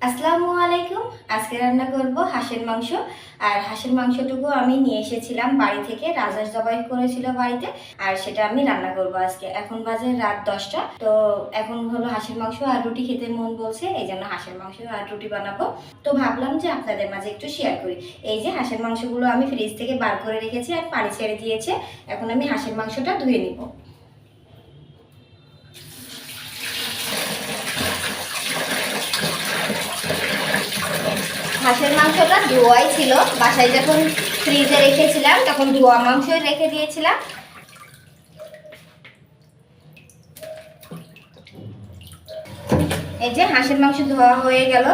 আসসালামু আলাইকুম। আজকে রান্না করব হাঁসের মাংস। আর হাঁসের মাংসটুকু আমি নিয়ে এসেছিলাম বাড়ি থেকে। রাজাস জবাই করেছিল বাড়িতে। আর সেটা আমি রান্না করব আজকে। এখন বাজে রাত দশটা। তো এখন হলো হাঁসের মাংস আর রুটি খেতে মন বলছে। এই জন্য হাঁসের মাংস আর রুটি বানাবো। তো ভাবলাম যে আপনাদের মাঝে একটু শেয়ার করি। এই যে হাঁসের মাংসগুলো আমি ফ্রিজ থেকে বার করে রেখেছি আর পানি ছেড়ে দিয়েছে। এখন আমি হাঁসের মাংসটা ধুয়ে নিব। হাঁসের মাংসটা ধোয়াই ছিল। বাসায় যখন ফ্রিজে রেখেছিলাম, তখন ধোয়া মাংসই রেখে দিয়েছিলাম। এই যে হাঁসের মাংস ধোয়া হয়ে গেল।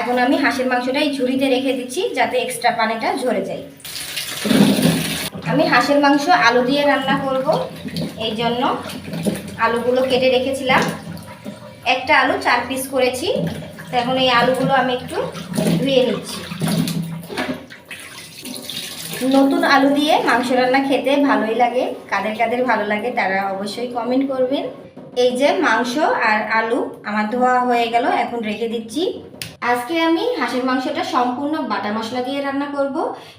এখন আমি হাঁসের মাংসটা এই ঝুড়িতে রেখে দিচ্ছি, যাতে এক্সট্রা পানিটা ঝরে যায়। আমি হাঁসের মাংস আলু দিয়ে রান্না করব। এই জন্য আলুগুলো কেটে রেখেছিলাম। একটা আলু চার পিস করেছি। তো এখন এই আলুগুলো আমি একটু ধুয়ে নিচ্ছি। নতুন আলু দিয়ে মাংস রান্না খেতে ভালোই লাগে, কাদের কাদের ভালো লাগে তারা অবশ্যই কমেন্ট করবেন। এই যে মাংস আর আলু আমার ধোয়া হয়ে গেল, এখন রেখে দিচ্ছি। আজকে আমি হাঁসের মাংসটা সম্পূর্ণ বাটা মশলা দিয়ে রান্না করব।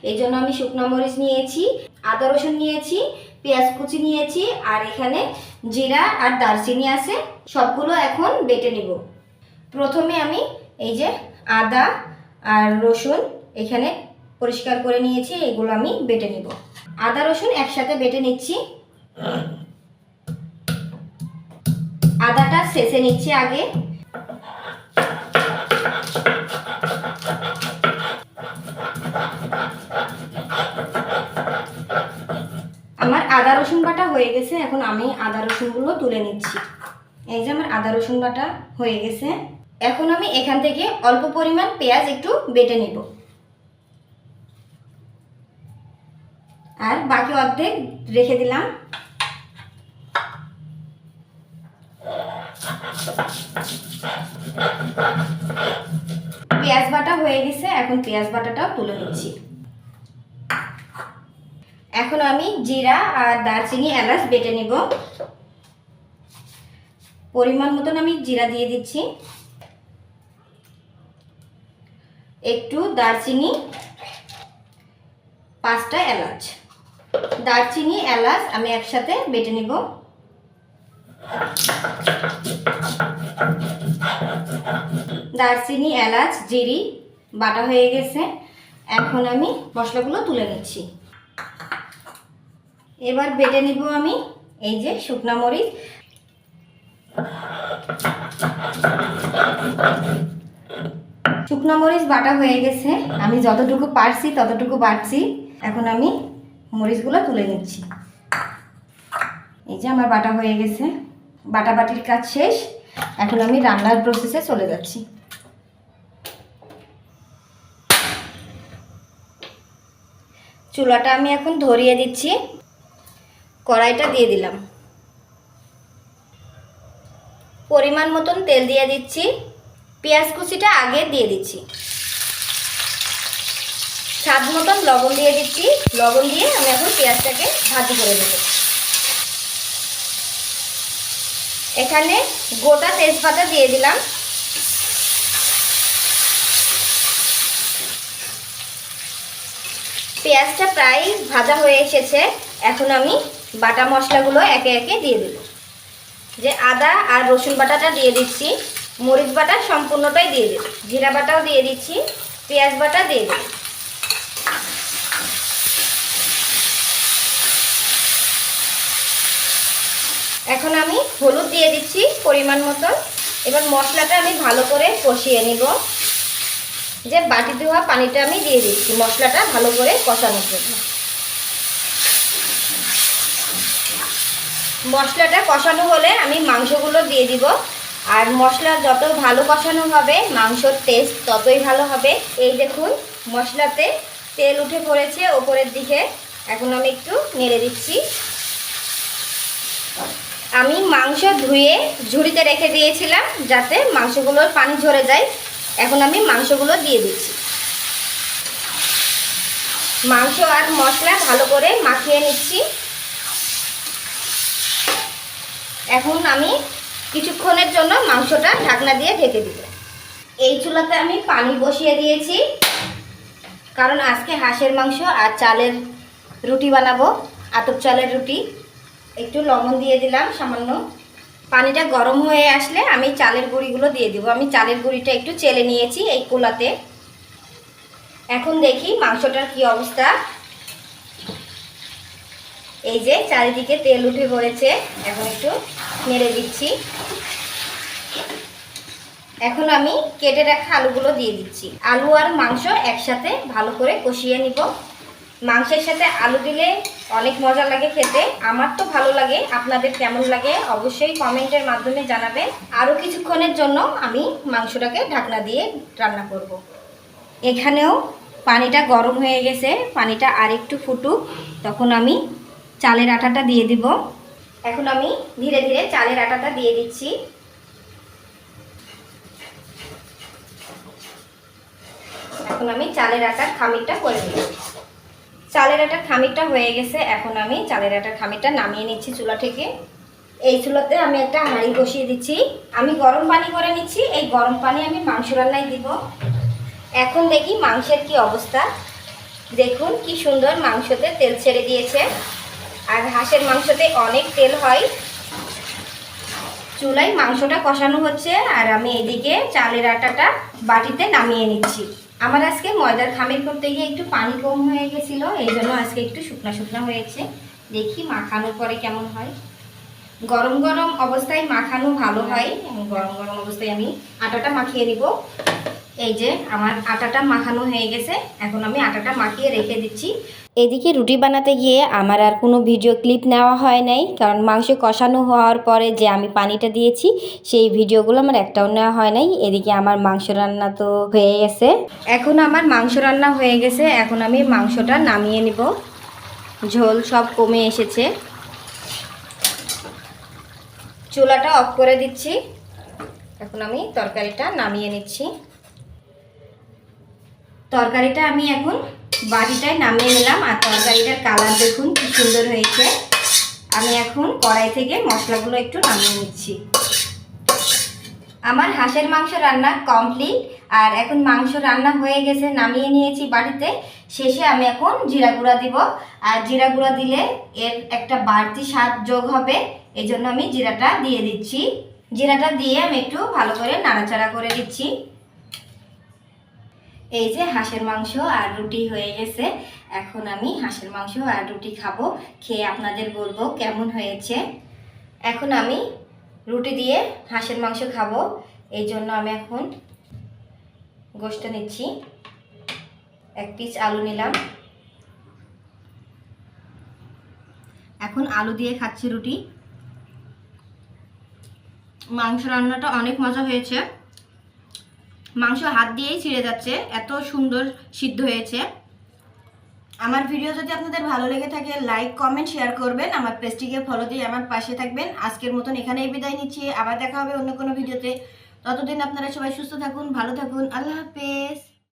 এই জন্য আমি শুকনো মরিচ নিয়েছি, আদা রসুন নিয়েছি, পেঁয়াজ কুচি নিয়েছি, আর এখানে জিরা আর দারচিনি আছে। সবগুলো এখন বেটে নিব। প্রথমে আমি এই যে আদা আর রসুন এখানে পরিষ্কার করে নিয়েছি, এগুলো আমি বেটে নিব। আদা রসুন একসাথে বেটে নিচ্ছি। আদাটা শেষে নিচ্ছি আগে। আমার আদা রসুন বাটা হয়ে গেছে, এখন আমি আদা রসুনগুলো তুলে নিচ্ছি। এই যে আমার আদা রসুন বাটা হয়ে গেছে। এখন আমি এখান থেকে অল্প পরিমাণ পেঁয়াজ একটু বেটে নিব। আর বাকি অর্ধেক রেখে দিলাম। পেঁয়াজ বাটা হয়ে গেছে, এখন পেঁয়াজ বাটাটাও তুলে নিচ্ছি। এখন আমি জিরা আর দারচিনি এলাচ বেটে নিব। পরিমাণ মতন আমি জিরা দিয়ে দিচ্ছি। একটু দারচিনি, পাঁচটা এলাচ। দারচিনি, এলাচ আমি একসাথে বেটে নিব। দারচিনি, এলাচ, জিরি, বাটা হয়ে গেছে। এখন আমি মশলাগুলো তুলে নিচ্ছি। এবার বেটে নিব আমি এই যে শুকনা মরিচ। শুকনো মরিচ বাটা হয়ে গেছে। আমি যতটুকু পারছি, ততটুকু বাটছি। এখন আমি মরিচগুলো তুলে নিচ্ছি। এই যে আমার বাটা হয়ে গেছে। বাটা বাটির কাজ শেষ। এখন আমি রান্নার প্রসেসে চলে যাচ্ছি। চুলাটা আমি এখন ধরিয়ে দিচ্ছি। কড়াইটা দিয়ে দিলাম। পরিমাণ মতন তেল দিয়ে দিচ্ছি। পেঁয়াজ কুচিটা আগে দিয়ে দিচ্ছি। স্বাদ মতন লবণ দিয়ে দিচ্ছি। লবণ দিয়ে আমি এখন পেঁয়াজটাকে ভাজি করে দেব এখানে গোটা তেজপাতা দিয়ে দিলাম। পেঁয়াজটা প্রায় ভাজা হয়ে এসেছে। এখন আমি বাটা মশলাগুলো একে একে দিয়ে দেব। যে আদা আর রসুন বাটাটা দিয়ে দিচ্ছি। মরিচ বাটা সম্পূর্ণটাই দিয়ে দেব। জিরা বাটাও দিয়ে দিচ্ছি, পেঁয়াজ বাটা দিয়ে দেব। এখন আমি হলুদ দিয়ে দিচ্ছি পরিমাণ মতো এবার মশলাটা আমি ভালো করে কষিয়ে নিব। যে বাটি ধোয়া পানিটা আমি দিয়ে দিচ্ছি, মশলাটা ভালো করে কষানোর জন্য। মশলাটা কষানো হলে আমি মাংসগুলো দিয়ে দিব। আর মশলা যত ভালো কষানো হবে, মাংসর টেস্ট ততই ভালো হবে। এই দেখুন, মশলাতে তেল উঠে পড়েছে, ওপরের দিকে এখন আমি একটু নেড়ে দিচ্ছি। আমি মাংস ধুয়ে ঝুড়িতে রেখে দিয়েছিলাম যাতে মাংসগুলোর পানি ঝরে যায়। এখন আমি মাংসগুলো দিয়ে দিচ্ছি। মাংস আর মশলা ভালো করে মাখিয়ে নিচ্ছি। এখন আমি কিছুক্ষণের জন্য মাংসটা ঢাকনা দিয়ে ঢেকে দিব। এই চুলাতে আমি পানি বসিয়ে দিয়েছি, কারণ আজকে হাঁসের মাংস আর চালের রুটি বানাবো। আতপ চালের রুটি, একটু লবণ দিয়ে দিলাম সামান্য। পানিটা গরম হয়ে আসলে আমি চালের গুঁড়িগুলো দিয়ে দিব। আমি চালের গুঁড়িটা একটু চেলে নিয়েছি এই কুলাতে। এখন দেখি মাংসটার কি অবস্থা। এই যে চারিদিকে তেল উঠে পড়েছে, এখন একটু নেড়ে দিচ্ছি। এখন আমি কেটে রাখা আলুগুলো দিয়ে দিচ্ছি। আলু আর মাংস একসাথে ভালো করে কষিয়ে নিব। মাংসের সাথে আলু দিলে অনেক মজা লাগে খেতে, আমার তো ভালো লাগে, আপনাদের কেমন লাগে অবশ্যই কমেন্টের মাধ্যমে জানাবেন। আরও কিছুক্ষণের জন্য আমি মাংসটাকে ঢাকনা দিয়ে রান্না করব। এখানেও পানিটা গরম হয়ে গেছে, পানিটা আরেকটু ফুটুক, তখন আমি চালের আটাটা দিয়ে দিব। এখন আমি ধীরে ধীরে চালের আটাটা দিয়ে দিচ্ছি। এখন আমি চালের আটার খামিরটা করে নিই চালের আটার খামিরটা হয়ে গেছে। এখন আমি চালের আটার খামিরটা নামিয়ে নিচ্ছি চুলা থেকে। এই চুলাতে আমি একটা হাঁড়ি বসিয়ে দিচ্ছি। আমি গরম পানি করে নিচ্ছি। এই গরম পানি আমি মাংস রান্নায় দিব। এখন দেখি মাংসের কি অবস্থা। দেখুন কি সুন্দর মাংসতে তেল ছেড়ে দিয়েছে। আর হাঁসের মাংসতে অনেক তেল হয়। চুলায় মাংসটা কষানো হচ্ছে আর আমি এদিকে চালের আটাটা বাটিতে নামিয়ে নিচ্ছি। আমার আজকে ময়দার খামির করতে গিয়ে একটু পানি কম হয়ে গেছিল, এই জন্য আজকে একটু শুকনা শুকনা হয়েছে। দেখি মাখানোর পরে কেমন হয়। গরম গরম অবস্থায় মাখানো ভালো হয়। গরম গরম অবস্থায় আমি আটাটা মাখিয়ে নিব। এই যে আমার আটাটা মাখানো হয়ে গেছে এখন আমি আটাটা মাখিয়ে রেখে দিচ্ছি। এদিকে রুটি বানাতে গিয়ে আমার আর কোনো ভিডিও ক্লিপ নেওয়া হয় নাই কারণ মাংস কষানো হওয়ার পরে যে আমি পানিটা দিয়েছি সেই ভিডিওগুলো আমার একটাও নেওয়া হয় নাই। এদিকে আমার মাংস রান্না তো হয়ে গেছে। এখন আমার মাংস রান্না হয়ে গেছে এখন আমি মাংসটা নামিয়ে নিব। ঝোল সব কমে এসেছে। চুলাটা অফ করে দিচ্ছি। এখন আমি তরকারিটা নামিয়ে নিচ্ছি। তরকারিটা আমি এখন বাটিটায় নামিয়ে নিলাম আর তরকারিটার কালার দেখুন কি সুন্দর হয়েছে। আমি এখন কড়াই থেকে মশলাগুলো একটু নামিয়ে নিচ্ছি। আমার হাঁসের মাংস রান্না কমপ্লিট আর এখন মাংস রান্না হয়ে গেছে, নামিয়ে নিয়েছি বাড়িতে। শেষে আমি এখন জিরা গুঁড়া দিব আর জিরা গুঁড়া দিলে এর একটা বাড়তি স্বাদ যোগ হবে এই জন্য আমি জিরাটা দিয়ে দিচ্ছি। জিরাটা দিয়ে আমি একটু ভালো করে নাড়াচাড়া করে দিচ্ছি। এই যে হাঁসের মাংস আর রুটি হয়ে গেছে। এখন আমি হাঁসের মাংস আর রুটি খাব। খেয়ে আপনাদের বলব কেমন হয়েছে। এখন আমি রুটি দিয়ে হাঁসের মাংস খাব। এই জন্য আমি এখন গোষ্ঠ নিচ্ছি। এক পিস আলু নিলাম। এখন আলু দিয়ে খাচ্ছি রুটি। মাংস রান্নাটা অনেক মজা হয়েছে। মাংস হাত দিয়েই ছিঁড়ে যাচ্ছে, এত সুন্দর সিদ্ধ হয়েছে। আমার ভিডিও যদি আপনাদের ভালো লেগে থাকে লাইক কমেন্ট শেয়ার করবেন। আমার পেজটিকে ফলো দিয়ে আমার পাশে থাকবেন। আজকের মতন এখানেই বিদায় নিচ্ছি। আবার দেখা হবে অন্য কোনো ভিডিওতে ততদিন আপনারা সবাই সুস্থ থাকুন, ভালো থাকুন। আল্লাহ হাফেজ।